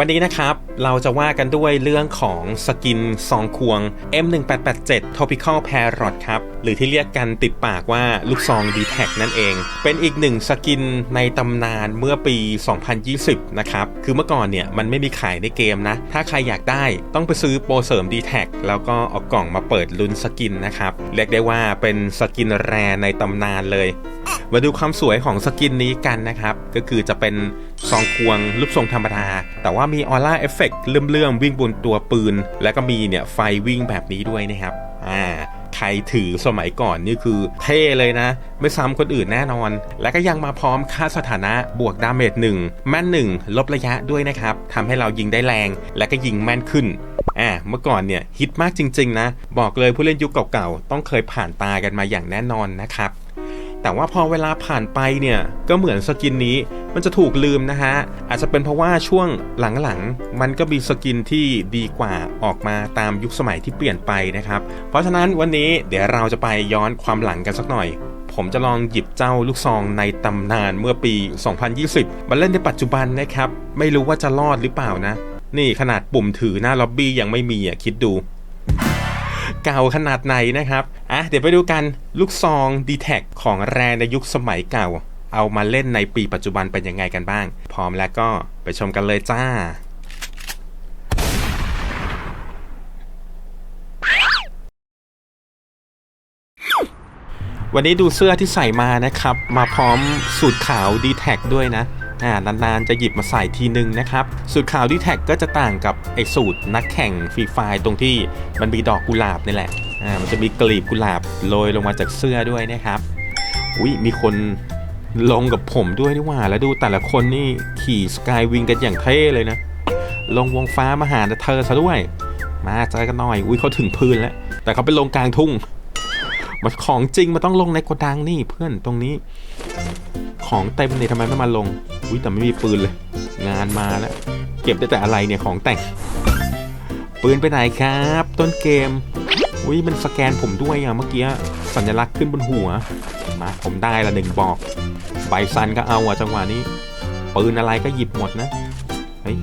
วันนี้นะครับ เราจะว่ากันด้วยเรื่องของสกินซองควง M1887 Topical Parrot ครับ หรือที่เรียกกันติดปากว่าลูกซอง d t แทนั่นเอง เป็นอีกหนึ่งสกินในตำนานเมื่อปี 2020 นะครับ คือเมื่อก่อนเนี่ยมันไม่มีขายในเกมนะ ถ้าใครอยากได้ต้องไปซื้อโปรเสริม d t แทแล้วก็เอากล่องมาเปิดลุ้นสกินนะครับ เรียกได้ว่าเป็นสกินแรในตำนานเลย มาดูความสวยของสกินนี้กันนะครับ ก็คือจะเป็น ซองควงรูปทรงธรรมดา แต่ว่ามีออร่าเอฟเฟกต์เลื่อมๆ วิ่งบนตัวปืน แล้วก็มีเนี่ยไฟวิ่งแบบนี้ด้วยนะครับ อ่าใครถือสมัยก่อนนี่คือเท่เลยนะ ไม่ซ้ำคนอื่นแน่นอน และก็ยังมาพร้อมค่าสถานะบวกดาเมจหนึ่งแม่นหนึ่งลบระยะด้วยนะครับทำให้เรายิงได้แรง และก็ยิงแม่นขึ้นอ่าเมื่อก่อนเนี่ยฮิตมากจริง ๆ นะ บอกเลยผู้เล่นยุคเก่าๆ ต้องเคยผ่านตากันมาอย่างแน่นอนนะครับ แต่ว่าพอเวลาผ่านไปเนี่ยก็เหมือนสกินนี้มันจะถูกลืมนะฮะ อาจจะเป็นเพราะว่าช่วงหลังๆ มันก็มีสกินที่ดีกว่าออกมาตามยุคสมัยที่เปลี่ยนไปนะครับ เพราะฉะนั้นวันนี้เดี๋ยวเราจะไปย้อนความหลังกันสักหน่อย ผมจะลองหยิบเจ้าลูกซองในตำนานเมื่อปี 2020 มาเล่นในปัจจุบันนะครับ ไม่รู้ว่าจะรอดหรือเปล่านะ นี่ขนาดปุ่มถือหน้าล็อบบี้ยังไม่มีอะคิดดู เก่าขนาดไหนนะครับอะเดี๋ยวไปดูกันลูกซอง d t แทของแรในยุคสมัยเก่า เอามาเล่นในปีปัจจุบันเป็นยังไงกันบ้าง พร้อมแล้วก็ไปชมกันเลยจ้าวันนี้ดูเสื้อที่ใส่มานะครับ มาพร้อมสูตรขาว d t แทด้วยนะ อ่านานๆจะหยิบมาใส่ทีนึงนะครับ สูตรขาว d t แท็ก็จะต่างกับไอสูตรนักแข่งฟรีไฟตรงที่มันมีดอกกุหลาบนี่แหละอ่ามันจะมีกลีบกุหลาบโรยลงมาจากเสื้อด้วยนะครับอุ้ยมีคนลงกับผมด้วยนี่หว่า แล้วดูแต่ละคนนี่ขี่สกายวิงกันอย่างเท่เลยนะ ลงวงฟ้ามาหาเธอซะด้วย มาเจอกันหน่อย อุ้ยเขาถึงพื้นแล้ว แต่เขาไปลงกลางทุ่งมันของจริงมันต้องลงในโกดังนี่เพื่อนตรงนี้ ของเต็มเลยทำไมไม่มาลง อุ้ยแต่ไม่มีปืนเลย งานมาแล้ว เก็บได้แต่อะไรเนี่ยของแต่ง ปืนไปไหนครับ ต้นเกม อุ้ยมันสแกนผมด้วยอะเมื่อกี้สัญลักษณ์ขึ้นบนหัว มาผมได้ละหนึ่งบอก ใบซันก็เอาอะจังหวะนี้ ปืนอะไรก็หยิบหมดนะเฮ้ย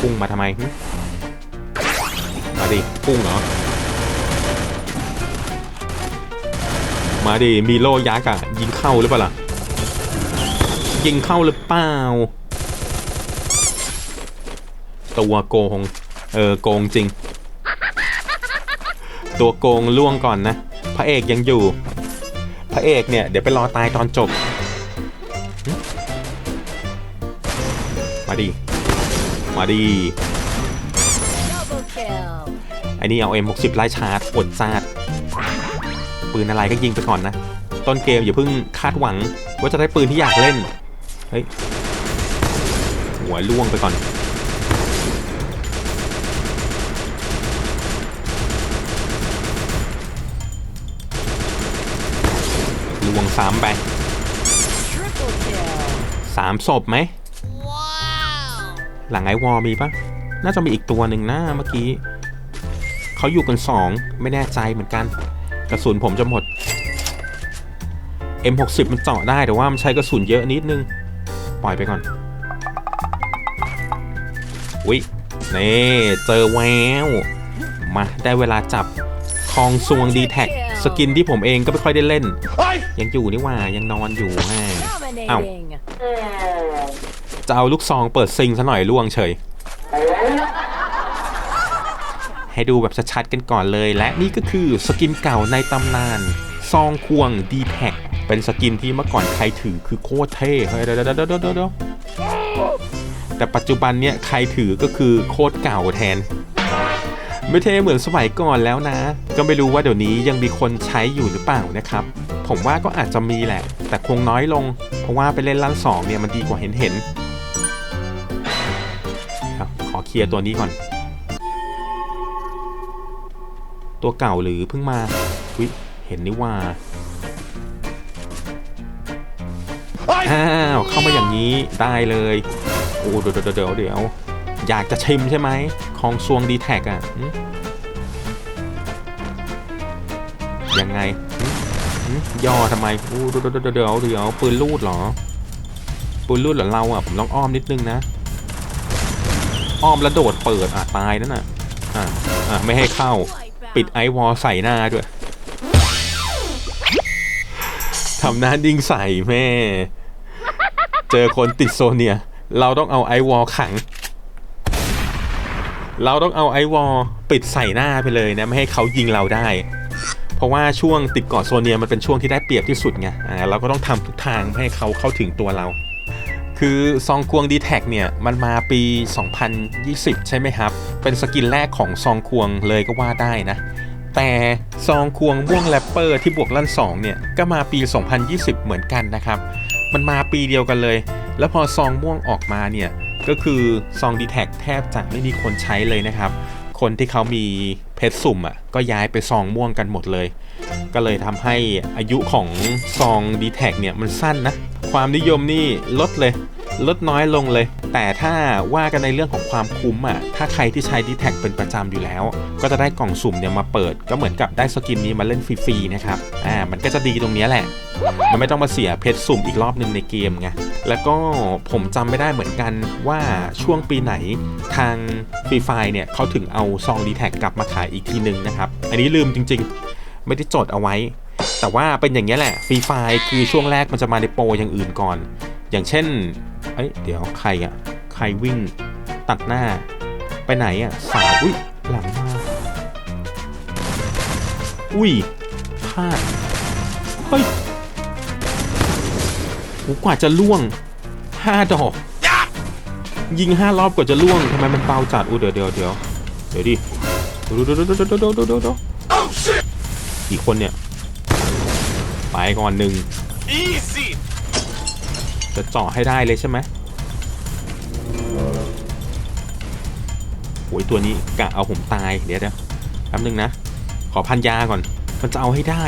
พุ่งมาทำไมมาดิพุ่งเหรอ มาดิมีโล่ยักษ์อะยิงเข้าหรือเปล่าล่ะยิงเข้าหรือเปล่า ตัวโกง เออโกงจริง ตัวโกงล่วงก่อนนะ พระเอกยังอยู่ พระเอกเนี่ย เดี๋ยวไปรอตายตอนจบหึมาดิ มาดิ Double kill. ไอ้นี่เอา M60 ไล่ชาร์จปวดซาด ปืนอะไรก็ยิงไปก่อนนะ ต้นเกมอย่าเพิ่งคาดหวัง ว่าจะได้ปืนที่อยากเล่น เฮ้ย หัวล่วงไปก่อน ล่วงสามไป Triple kill. สามศพไหม Wow. หลังไอวอลมีปะน่าจะมีอีกตัวหนึ่งนะเมื่อกี้ เขาอยู่กันสองไม่แน่ใจเหมือนกัน กระสุนผมจะหมด M60 มันเจาะได้แต่ว่ามันใช้กระสุนเยอะนิดนึง ปล่อยไปก่อนอุ๊ยนี่เจอแววมาได้เวลาจับคองซวงดีแท็กสกินที่ผมเองก็ไม่ค่อยได้เล่น ยังอยู่นี่หว่ายังนอนอยู่แม่ Dominating. จะเอาลูกซองเปิดซิงซะหน่อยล่วงเฉย ให้ดูแบบชัดๆกันก่อนเลย และนี่ก็คือสกินเก่าในตำนานซองควง d t แทเป็นสกินที่เมื่อก่อนใครถือคือโคตรเท่เฮ้ยเดี๋ยวเดี๋ยวเดี๋ยวแต่ปัจจุบันเนี่ยใครถือก็คือโคตรเก่าแทน ไม่เท่เหมือนสมัยก่อนแล้วนะ ก็ไม่รู้ว่าเดี๋ยวนี้ยังมีคนใช้อยู่หรือเปล่านะครับ ผมว่าก็อาจจะมีแหละ แต่คงน้อยลง เพราะว่าไปเล่นลั่นสองเนี่ยมันดีกว่าเห็นเห็นครับขอเคลียร์ตัวนี้ก่อน ตัวเก่าหรือเพิ่งมาวิเห็นนี่ว่าอ้าวเข้ามาอย่างนี้ได้เลยโอ้เดี๋ยวเดี๋ยวเดี๋ยวเดี๋ยวอยากจะชิมใช่ไหมของซวงดีแท็กอะหึยังไงหึหึย่อทำไมโอ้เดี๋ยวเดี๋ยวเดี๋ยวเดี๋ยวปืนลูดเหรอปูรุ่นเหรอเราอะผมต้องอ้อมนิดนึงนะอ้อมแล้วโดดเปิดอะตายนั่นน่ะอะอะไม่ให้เข้า ปิดไอวอลใส่หน้าด้วยทำหน้าดิ้งใส่แม่ เจอคนติดโซเนีย เราต้องเอาไอวอลขัง เราต้องเอาไอวอลปิดใส่หน้าไปเลยนะ ไม่ให้เขายิงเราได้ เพราะว่าช่วงติดเกาะโซเนียมันเป็นช่วงที่ได้เปรียบที่สุดไง อ่าเราก็ต้องทำทุกทางให้เขาเข้าถึงตัวเรา คือซองควง d t แทเนี่ยมันมาปี 2020 ใช่ไหมครับ เป็นสกินแรกของซองควงเลยก็ว่าได้นะ แต่ซองควงม่วงแรปเปอร์ที่บวกลั่น 2 เนี่ย ก็มาปี 2020 เหมือนกันนะครับ มันมาปีเดียวกันเลย แล้วพอซองม่วงออกมาเนี่ย ก็คือซอง d t แทแทบจะไม่มีคนใช้เลยนะครับ คนที่เขามีเพชรสุ่มอะก็ย้ายไปซองม่วงกันหมดเลย ก็เลยทำให้อายุของซอง d t แทเนี่ยมันสั้นนะ ความนิยมนี่ลดเลย ลดน้อยลงเลย แต่ถ้าว่ากันในเรื่องของความคุ้มอะถ้าใครที่ใช้ d t แทเป็นประจำอยู่แล้ว ก็จะได้กล่องสุ่มเนี่ยมาเปิด ก็เหมือนกับได้สกินนี้มาเล่นฟรีๆนะครับอ่ามันก็จะดีตรงนี้แหละ มันไม่ต้องมาเสียเพชรสุ่มอีกรอบหนึ่งในเกมไงแล้วก็ผมจำไม่ได้เหมือนกันว่าช่วงปีไหนทางฟรีไฟเนี่ยเขาถึงเอาซองดีแท็กกลับมาขายอีกทีนึงนะครับอันนี้ลืมจริง ๆ ไม่ได้จดเอาไว้ แต่ว่าเป็นอย่างนี้ยแหละฟรีไฟคือช่วงแรกมันจะมาในโปรอย่างอื่นก่อน อย่างเช่นเอ้ยเดี๋ยวใครอะใครวิ่งตัดหน้า ไปไหนอะสาวอุ้ยหลังมาอุ้ยพลาดเฮ้ยโหกว่าจะล่วงห้าดอก ยิงห้ารอบกว่าจะล่วงทำไมมันเบาจัดอู้เดี๋ยวเดี๋ยวเดี๋ยวเดี๋ยวดิดูดูดูดูดูดูดูดูดูกี่คนเนี่ย ไปก่อนหนึ่ง Easy! จะเจาะให้ได้เลยใช่ไหมโอ้ยตัวนี้กะเอาผมตายเดี๋ยวเดี๋ยวแป๊บนึงนะ ขอพันยาก่อน มันจะเอาให้ได้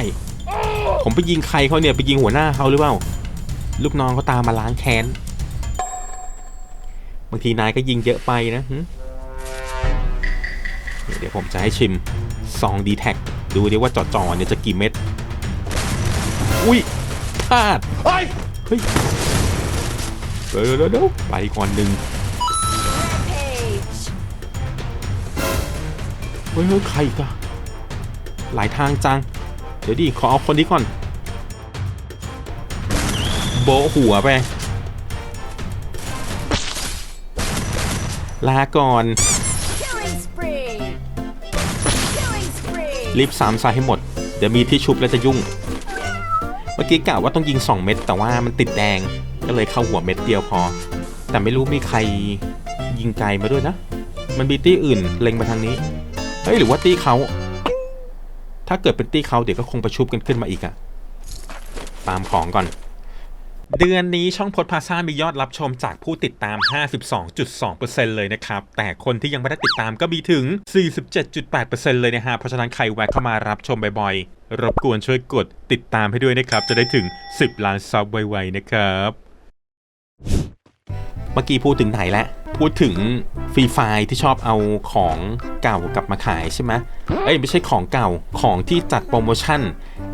ผมไปยิงใครเขาเนี่ยไปยิงหัวหน้าเขาหรือเปล่า ลูกน้องเขาตามมาล้างแค้น บางทีนายก็ยิงเยอะไปนะหึเดี๋ยวผมจะให้ชิมซองดีแท็กดูดิว่าจ่อๆเนี่ยจะกี่เม็ด อุ้ยพลาด Ay! เฮ้ยเดี๋ยวเดี๋ยวเดี๋ยวไปก่อนหนึ่ง Rampage. เฮ้ยเฮ้ยใครอีกอะหลายทางจัง เดี๋ยวดิขอเอาคนนี้ก่อน โบะหัวไป ลาก่อน Killing spree. Killing spree. รีบสามใส่ให้หมด เดี๋ยวมีที่ชุบแล้วจะยุ่งเมื่อกี้กะว่าต้องยิง 2 เม็ดแต่ว่ามันติดแดงก็เลยเข้าหัวเม็ดเดียวพอ แต่ไม่รู้มีใครยิงไกลมาด้วยนะ มันมีตี้อื่นเล็งมาทางนี้เฮ้ยหรือว่าตี้เขาถ้าเกิดเป็นตี้เขาเดี๋ยวก็คงประชุบกันขึ้นมาอีกอะตามของก่อน เดือนนี้ช่องพดพาซ่ามียอดรับชมจากผู้ติดตาม 52.2%เลยนะครับ แต่คนที่ยังไม่ได้ติดตามก็มีถึง 47.8%เลยนะฮะเพราะฉะนั้นใครแวะเข้ามารับชมบ่อย รบกวนช่วยกดติดตามให้ด้วยนะครับ จะได้ถึง 10 ล้านซับไวๆนะครับ เมื่อกี้พูดถึงไหนแล้วพูดถึงฟรีไฟที่ชอบเอาของเก่ากลับมาขายใช่ไหมเอ้ยไม่ใช่ของเก่าของที่จัดโปรโมชั่น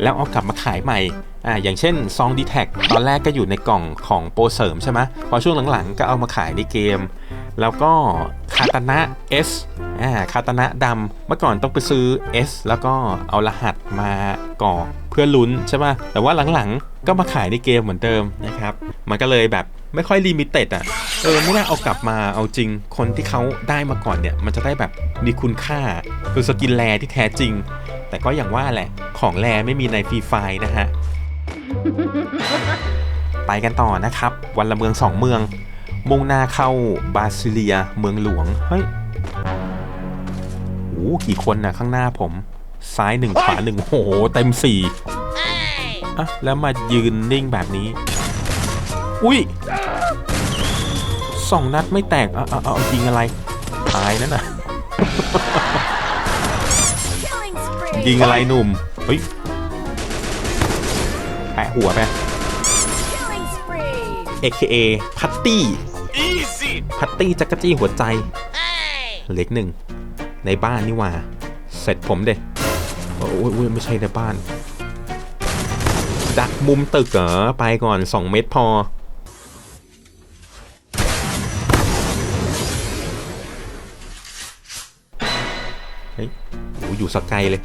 แล้วเอากลับมาขายใหม่อ่าอย่างเช่นซองดีแท็ตอนแรกก็อยู่ในกล่องของโปรเสริมใช่ไหมพอช่วงหลังๆ ก็เอามาขายในเกม แล้วก็คาตานะ S อ่าคาตานะดำเมื่อก่อนต้องไปซื้อ S แล้วก็เอารหัสมากรอกเพื่อลุ้นใช่ไหมแต่ว่าหลังๆ ก็มาขายในเกมเหมือนเดิมนะครับ มันก็เลยแบบไม่ค่อยลิมิเต็ดอะ เออ ไม่น่าเอากลับมาเอาจริง คนที่เขาได้มาก่อนเนี่ย มันจะได้แบบมีคุณค่าคือสกินแรที่แท้จริง แต่ก็อย่างว่าแหละ ของแรไม่มีในฟรีไฟนะฮะ ไปกันต่อนะครับ วันละเมืองสองเมือง มุ่งหน้าเข้าบาซิเลียเมืองหลวง เฮ้ยโอ้กี่คนนะข้างหน้าผม ซ้ายหนึ่งขวาหนึ่งโห เต็มสี่อะแล้วมายืนนิ่งแบบนี้ อุ้ยสองนัดไม่แตกเอาเอาเอาเอายิงอะไร ตายนั่นน่ะ Killing spree. ยิงอะไรหนุ่ม เฮ้ยแปะหัวไป Killing spree. AKA พัตตี้ Easy! พัตตี้จักรจี้หัวใจ เล็กหนึ่ง ในบ้านนี่ว่า เสร็จผมเด็โอ้ยไม่ใช่ในบ้าน ดักมุมตึกเหรอ ไปก่อน 2 เม็ดพอ เฮ้ยอยู่สกไกลเลย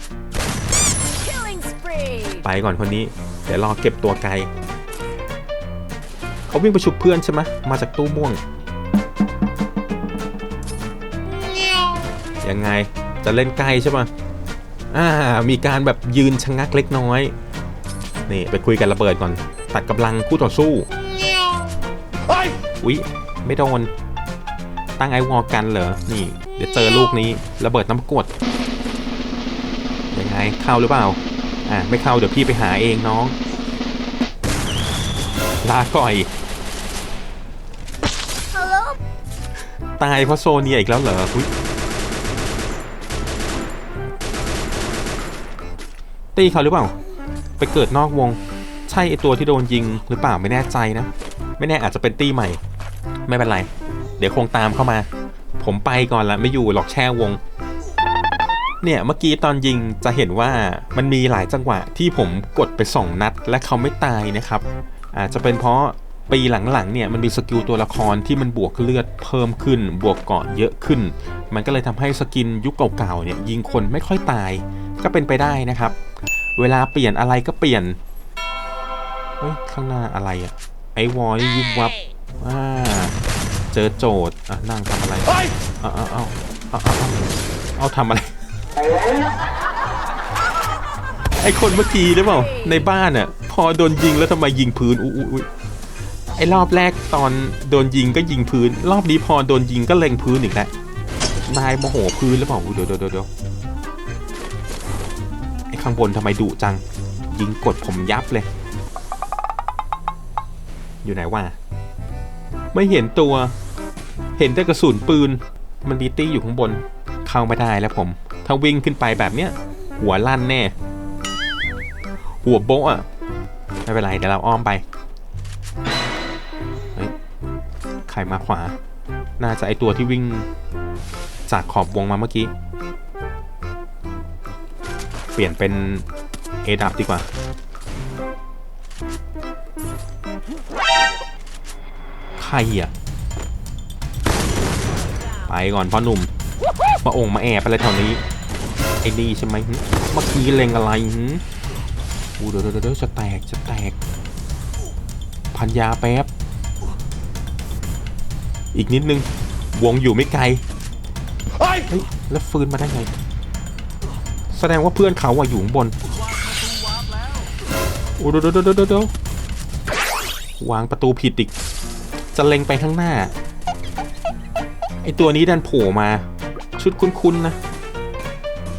ไปก่อนคนนี้ เดี๋ยวรอเก็บตัวไกล เขาวิ่งไปชุบเพื่อนใช่ไหมมาจากตู้ม่วง ยังไงจะเล่นใกล้ใช่ปะอ่ามีการแบบยืนชะงักเล็กน้อย นี่ไปคุยกันระเบิดก่อน ตัดกำลังคู่ต่อสู้ Hey! อุ๊ยไม่โดน ตั้งไอวอลกันเหรอ นี่ เดี๋ยวเจอลูกนี้ระเบิดน้ำกรดยังไงเข้าหรือเปล่า อ่าไม่เข้าเดี๋ยวพี่ไปหาเองน้อง ลาก่อย ตายเพราะโซเนียอีกแล้วเหรออุ๊ยตีเขาหรือเปล่า ไปเกิดนอกวง ใช่ไอตัวที่โดนยิงหรือเปล่าไม่แน่ใจนะ ไม่แน่อาจจะเป็นตีใหม่ ไม่เป็นไร เดี๋ยวคงตามเข้ามา ผมไปก่อนละไม่อยู่หรอกแช่วง เนี่ยเมื่อกี้ตอนยิงจะเห็นว่ามันมีหลายจังหวะที่ผมกดไปสองนัด และเขาไม่ตายนะครับ อาจจะเป็นเพราะ ปีหลังๆเนี่ยมันมีสกิลตัวละครที่มันบวกเลือดเพิ่มขึ้น บวกเกาะเยอะขึ้น มันก็เลยทำให้สกินยุคเก่าๆเนี่ยยิงคนไม่ค่อยตายก็เป็นไปได้นะครับ เวลาเปลี่ยนอะไรก็เปลี่ยนเฮ้ยข้างหน้าอะไรอะไอวอยยิบวับอ่าเจอโจทย์อะนั่งทำอะไรเอาเอาเอาเอาเอาเอาเอาทำอะไรไอคนเมื่อกี้หรือเปล่าในบ้านอะพอโดนยิงแล้วทำไมยิงพื้นอุ้ย ไอ้รอบแรกตอนโดนยิงก็ยิงพื้น รอบนี้พอโดนยิงก็เล็งพื้นอีกแล้วนายโมโหพื้นหรือเปล่าเดี๋ยวเดี๋ยวเดี๋ยวไอ้ข้างบนทำไมดุจัง ยิงกดผมยับเลย อยู่ไหนวะไม่เห็นตัว เห็นแต่กระสุนปืน มันดีตี้อยู่ข้างบน เข้าไม่ได้แล้วผม ถ้าวิ่งขึ้นไปแบบเนี้ย หัวลั่นแน่ หัวโบ๊ะอะไม่เป็นไรเดี๋ยวเราอ้อมไป ใครมาขวา น่าจะไอตัวที่วิ่งจากขอบวงมาเมื่อกี้ เปลี่ยนเป็นเอดับดีกว่า ใครอะ ไปก่อนพ่อหนุ่ม มาองค์มาแอบอะไรแถวนี้ ไอ้นี่ใช่ไหมเมื่อกี้เล็งอะไรหึอู้เดี๋ยวเดี๋ยวเดี๋ยวจะแตกจะแตก พันยาแป๊บ อีกนิดนึง วงอยู่ไม่ไกล Hey! เฮ้ยแล้วฟื้นมาได้ไง แสดงว่าเพื่อนเขาอะอยู่ข้างบนโอ้เดี๋ยวเดี๋ยวเดี๋ยวเดี๋ยวเดี๋ยววางประตูผิดอีก จะเล็งไปข้างหน้า ไอตัวนี้ดันโผล่มา ชุดคุ้นๆนะ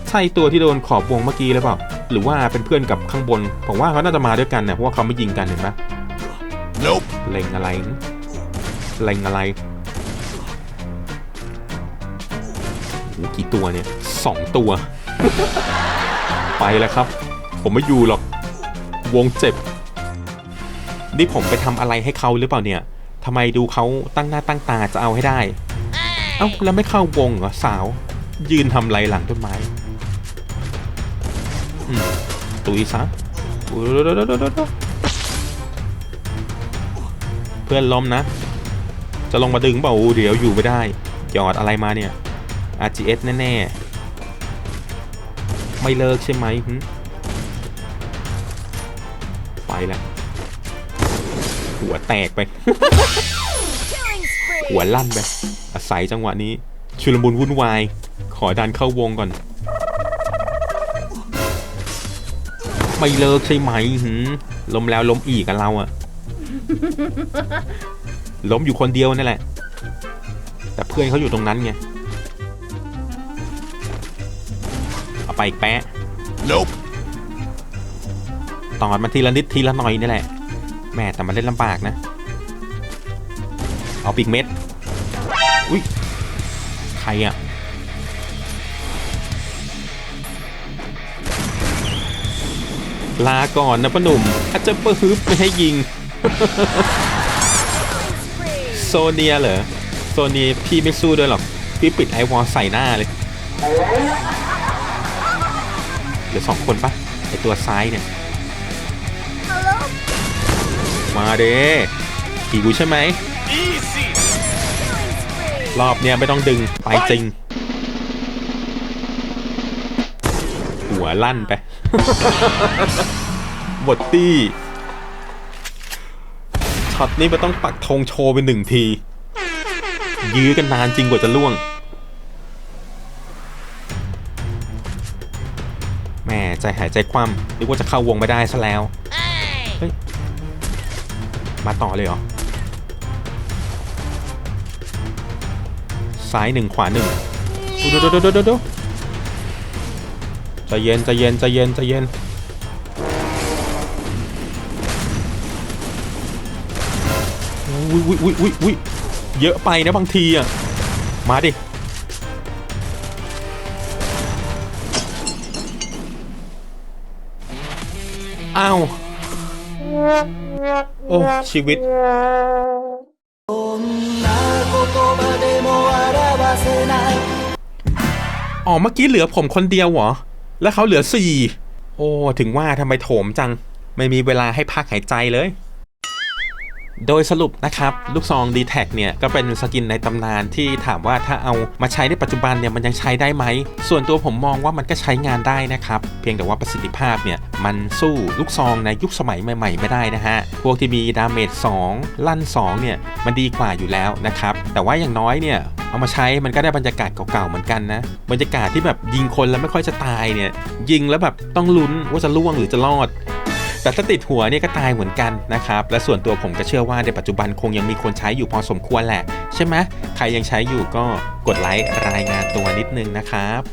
ใช่ตัวที่โดนขอบวงเมื่อกี้หรือเปล่า หรือว่าเป็นเพื่อนกับข้างบน ผมว่าเขาน่าจะมาด้วยกันนะเพราะว่าเขาไม่ยิงกันเห็นไหม Nope. เล็งอะไร เล็งอะไร กี่ตัวเนี่ยสองตัว ไปแล้วครับ ผมไม่อยู่หรอก วงเจ็บ นี่ผมไปทำอะไรให้เขาหรือเปล่าเนี่ยทำไมดูเขาตั้งหน้าตั้งตาจะเอาให้ได้ เอ้าแล้วไม่เข้าวงเหรอสาว ยืนทำไรหลังต้นไม้อืมตุยซะเพื่อนล้มนะ จะลงมาดึงเปล่าเดี๋ยวอยู่ไม่ได้หยอดอะไรมาเนี่ย RGS แน่ๆ ไม่เลิกใช่ไหมหึไปแล้วหัวแตกไป Killing spree. หัวลั่นไป อาศัยจังหวะนี้ ชุลมุนวุ่นวาย ขอดันเข้าวงก่อน ไม่เลิกใช่ไหมหืมล้มแล้วล้มอีกกันเราอะล้มอยู่คนเดียวนั่นแหละ แต่เพื่อนเขาอยู่ตรงนั้นไง เอาไปอีกแปะ Nope. ตอดมันทีละนิดทีละหน่อยนี่แหละ แม่แต่มันเล่นลำบากนะ เอาปีกเม็ด อุ้ย ใครอะลาก่อนนะพ่อหนุ่มอาจจะเปิฮึบไม่ให้ยิง Spree. โซเนียเหรอ โซเนียพี่ไม่สู้ด้วยหรอก พี่ปิดไอวอลใส่หน้าเลย เหลือสองคนปะไอตัวซ้ายเนี่ย Hello. มาเด้หิวใช่ไหม Easy. Killing spree. รอบเนี้ยไม่ต้องดึง ไปจริงวลั่นไป บทตี้ช็อตนี้มันต้องปักธงโชว์ไปหนึ่งที ยื้อกันนานจริงกว่าจะล่วง ใจหายใจคว่ำนึกว่าจะเข้าวงไม่ได้ซะแล้วเฮ้ยมาต่อเลยเหรอซ้ายหนึ่งขวาหนึ่งดูดูดูดูดูดูใจเย็นใจเย็นใจเย็นใจเย็นอุ้ยอุ้ยอุ้ยอุ้ยอุ้ยเยอะไปนะบางทีอะมาดิ อ้าวโอ้ชีวิต อ๋อเมื่อกี้เหลือผมคนเดียวเหรอ แล้วเขาเหลือสี่ โอ้ ถึงว่าทำไมโถมจัง ไม่มีเวลาให้พักหายใจเลย โดยสรุปนะครับ ลูกซอง d t แทเนี่ย ก็เป็นสกินในตำนานที่ถามว่าถ้าเอามาใช้ในปัจจุบันเนี่ย มันยังใช้ได้ไหม ส่วนตัวผมมองว่ามันก็ใช้งานได้นะครับ เพียงแต่ว่าประสิทธิภาพเนี่ย มันสู้ลูกซองในยุคสมัยใหม่ ๆ ไม่ได้นะฮะ พวกที่มีดาเมจ2 ลั่น 2 เนี่ย มันดีกว่าอยู่แล้วนะครับ แต่ว่าอย่างน้อยเนี่ยเอามาใช้มันก็ได้บรรยากาศเก่าๆเหมือนกันนะ บรรยากาศที่แบบยิงคนแล้วไม่ค่อยจะตายเนี่ยยิงแล้วแบบต้องลุ้นว่าจะล่วงหรือจะรอด แต่ถ้าติดหัวเนี่ยก็ตายเหมือนกันนะครับ และส่วนตัวผมก็เชื่อว่าในปัจจุบันคงยังมีคนใช้อยู่พอสมควรแหละ ใช่ไหมใครยังใช้อยู่ก็กดไลค์รายงานตัวนิดนึงนะครับ